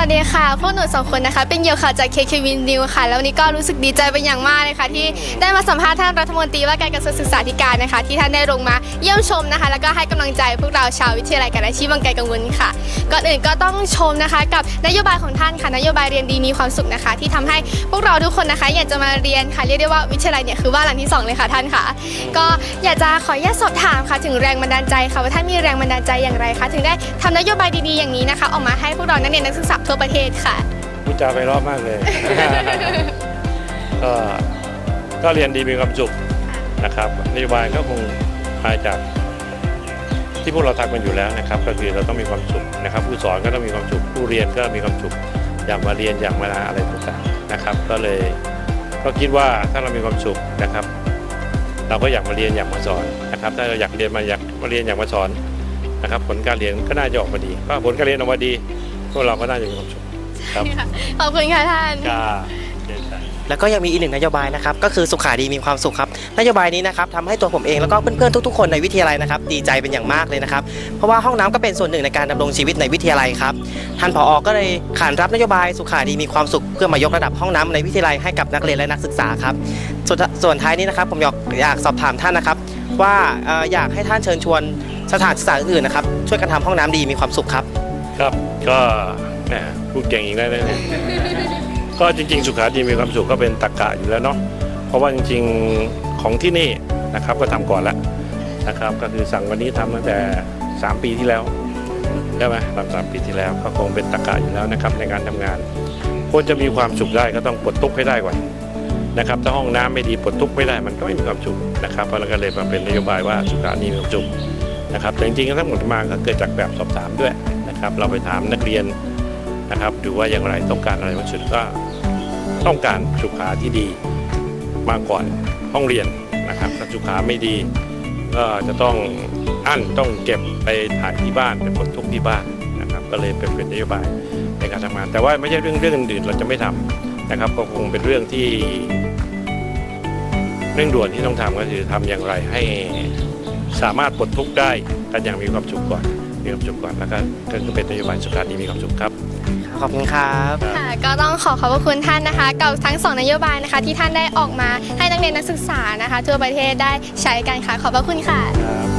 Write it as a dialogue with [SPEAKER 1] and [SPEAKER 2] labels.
[SPEAKER 1] วัสดีค่ะ พวกหนูสองคนนะคะ เป็นเหยี่ยวข่าวจาก KKV News ค่ะ แล้ววันนี้ก็รู้สึกดีใจเป็นอย่างมากเลยค่ะที่ได้มาสัมภาษณ์ท่านรัฐมนตรีว่าการกระทรวงศึกษาธิการนะคะ ที่ท่านได้ลงมาเยี่ยมชมนะคะ แล้วก็ให้กำลังใจพวกเราชาววิทยาลัยการอาชีพบางไกลกังวลค่ะ ก่อนอื่นก็ต้องชมนะคะ กับนโยบายของท่านค่ะ นโยบายเรียนดีมีความสุขนะคะ ที่ทำให้พวกเราทุกคนนะคะ อยากจะมาเรียนค่ะ เรียกได้ว่าวิทยาลัยเนี่ยคือบ้าหลังที่สองเลยค่ะท่านค่ะ ก็อยากจะขออนุญาตสอบถามค่ะถึงแรงบันดาลใจค่ะว่าท่านมีแรงบันดาลใจอย่างไรคะถึงได้ทำนโยบายดีๆอย่างนี้นะคะ ออกมาให้พวกเรานักเรียนนักศึกษาทั่วประเทศค่ะ
[SPEAKER 2] พูดจาไปรอบมากเลย ก็ก็เรียนดีมีความสุขนะครับนโยบายก็คงมาจากที่พวกเราทำกันอยู่แล้วนะครับ ก็คือเราต้องมีความสุขนะครับ ผู้สอนก็ต้องมีความสุขผู้เรียนก็มีความสุขอยากมาเรียนอยากมาอะไรต่างๆนะครับ ก็เลยก็คิดว่าถ้าเรามีความสุขนะครับ เราก็อยากมาเรียนอยากมาสอนนะครับ ถ้าเราอยากเรียนมาอยากมาเรียนอยากมาสอนนะครับ ผลการเรียนก็น่าจะออกมาดีก็ผลการเรียนออกมาดี วกเราก็น่าจะมีความสุขครับ
[SPEAKER 1] ขอบคุณค่ะท่าน
[SPEAKER 2] ก็เรียนไป
[SPEAKER 3] แล้วก็ยังมีอีกหนึ่งนโยบายนะครับก็คือสุขาดีมีความสุขครับนโยบายนี้นะครับทำให้ตัวผมเองแล้วก็เพื่อนๆทุกๆคนในวิทยาลัยนะครับดีใจเป็นอย่างมากเลยนะครับเพราะว่าห้องน้ำก็เป็นส่วนหนึ่งในการดำรงชีวิตในวิทยาลัยครับท่านผอ ก็เลยขานรับนโยบายสุขาดีมีความสุขเพื่อมายกระดับห้องน้ำในวิทยาลัยให้กับนักเรียนและนักศึกษาครับส่วนส่วนท้ายนี้นะครับผมอยากอยากสอบถามท่านนะครับว่าเอ่ออยากให้ท่านเชิญชวนสถานศึกษาอื่นๆนะครับช่วยกันทำห้องน้ำดีมีความสุขครับ
[SPEAKER 2] ครับ ก็แหมพูดเก่งอีกแล้วนะเนี่ยก็จริง ๆ สุขาดีมีความสุขก็เป็นตรรกะอยู่แล้วเนาะเพราะว่าจริงๆของที่นี่นะครับก็ทำก่อนแล้วนะครับ ก็คือสั่งวันนี้ทำตั้งแต่ 3 ปีที่แล้วใช่ไหมทำสามปีที่แล้วก็คงเป็นตรรกะอยู่แล้วนะครับในการทำงานคนจะมีความสุขได้ก็ต้องปลดทุกข์ให้ได้ก่อนนะครับถ้าห้องน้ำไม่ดีปลดทุกข์ไม่ได้มันก็ไม่มีความสุขนะครับเพราะเราก็เลยมาเป็นนโยบายว่าสุขาดีมีความสุขนะครับแต่จริงๆทั้งหมดมาก็เกิดจากแบบสอบถามด้วย นะครับ เราไปถามนักเรียนนะครับดูว่าอย่างไรต้องการอะไรมากสุดก็ต้องการสุขาที่ดีมาก่อนห้องเรียนนะครับถ้าสุขาไม่ดี ก็จะต้องอั้นต้องเก็บไปถ่ายที่บ้านไปผลทุกที่บ้านนะครับ ก็เลยเป็นเป็นนโยบายในการทำงาน แต่ว่าไม่ใช่เรื่องเรื่องอื่นเราจะไม่ทำนะครับ ก็คงเป็นเรื่องที่เร่งด่วนที่ต้องทำก็คือทำอย่างไรให้สามารถปลดทุกข์ได้กันอย่างมีความสุขก่อน มีความสุขก่อนแล้วก็ก็คือเป็นนโยบายสุขาดีมีความสุขครับ
[SPEAKER 3] ขอบคุณครับ
[SPEAKER 1] ค่ะก็ต้องขอขอบพระคุณท่านนะคะ กับทั้งสองนโยบายนะคะ ที่ท่านได้ออกมาให้นักเรียนนักศึกษานะคะ ทั่วประเทศได้ใช้กันค่ะขอบพระคุณค่ะ
[SPEAKER 2] ครับ